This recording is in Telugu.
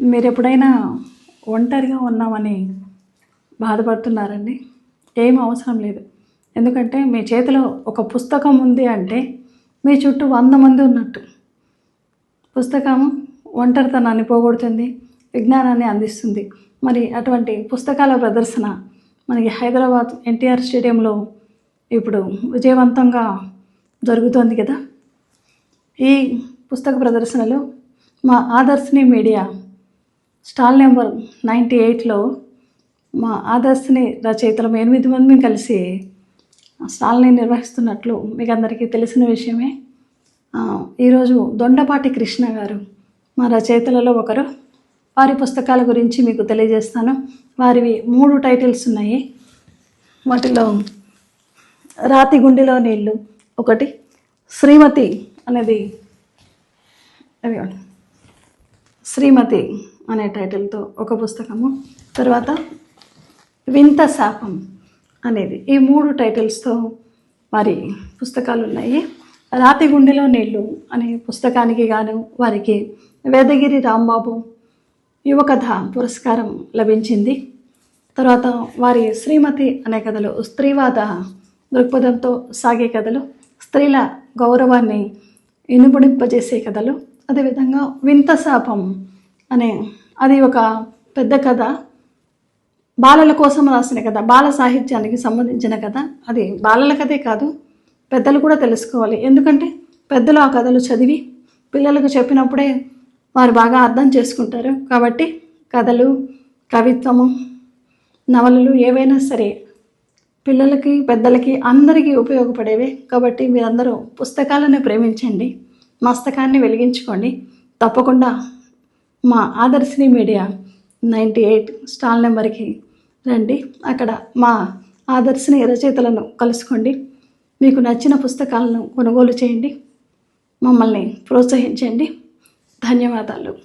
మీరు ఎప్పుడైనా ఒంటరిగా ఉన్నామని బాధపడుతున్నారండి? ఏం అవసరం లేదు. ఎందుకంటే మీ చేతిలో ఒక పుస్తకం ఉంది అంటే మీ చుట్టూ వంద మంది ఉన్నట్టు. పుస్తకం ఒంటరితనాన్ని పోగొడుతుంది విజ్ఞానాన్ని అందిస్తుంది. మరి అటువంటి పుస్తకాల ప్రదర్శన మనకి హైదరాబాద్ ఎన్టీఆర్ స్టేడియంలో ఇప్పుడు విజయవంతంగా జరుగుతోంది కదా? ఈ పుస్తక ప్రదర్శనలో మా Adarshini media stall number ninety ఎయిట్లో మా ఆదర్శిని రచయితలు ఎనిమిది మంది కలిసి స్టాల్ని నిర్వహిస్తున్నట్లు మీకు అందరికీ తెలిసిన విషయమే. ఈరోజు దొండపాటి కృష్ణ గారు మా రచయితలలో ఒకరు. వారి పుస్తకాల గురించి మీకు తెలియజేస్తాను. వారివి మూడు టైటిల్స్ ఉన్నాయి. వాటిలో రాతి గుండెలో నీళ్ళు ఒకటి శ్రీమతి అనేది శ్రీమతి అనే టైటిల్తో ఒక పుస్తకము. తర్వాత వింత శాపం అనేది. ఈ మూడు టైటిల్స్తో వారి పుస్తకాలు ఉన్నాయి రాతి గుండెలో నీళ్ళు అనే పుస్తకానికి గాను వారికి వేదగిరి రాంబాబు యువకథ పురస్కారం లభించింది. తర్వాత వారి శ్రీమతి అనే కథలు స్త్రీవాద దృక్పథంతో సాగే కథలు స్త్రీల గౌరవాన్ని ఇనుబడింపజేసే కథలు అదేవిధంగా వింత శాపం అనే అది ఒక పెద్ద కథ. బాలల కోసం రాసిన కథ. బాల సాహిత్యానికి సంబంధించిన కథ. అది బాలల కథే కాదు పెద్దలు కూడా తెలుసుకోవాలి. ఎందుకంటే పెద్దలు ఆ కథలు చదివి పిల్లలకు చెప్పినప్పుడే వారు బాగా అర్థం చేసుకుంటారు. కాబట్టి కథలు కవిత్వము నవలలు ఏవైనా సరే పిల్లలకి పెద్దలకి అందరికీ ఉపయోగపడేవే. కాబట్టి మీరందరూ పుస్తకాలను ప్రేమించండి. మస్తకాన్ని వెలిగించుకోండి. తప్పకుండా మా Adarshini media ninety eight stall నెంబర్కి రండి. అక్కడ మా ఆదర్శిని రచయితలను కలుసుకోండి. మీకు నచ్చిన పుస్తకాలను కొనుగోలు చేయండి. మమ్మల్ని ప్రోత్సహించండి. ధన్యవాదాలు.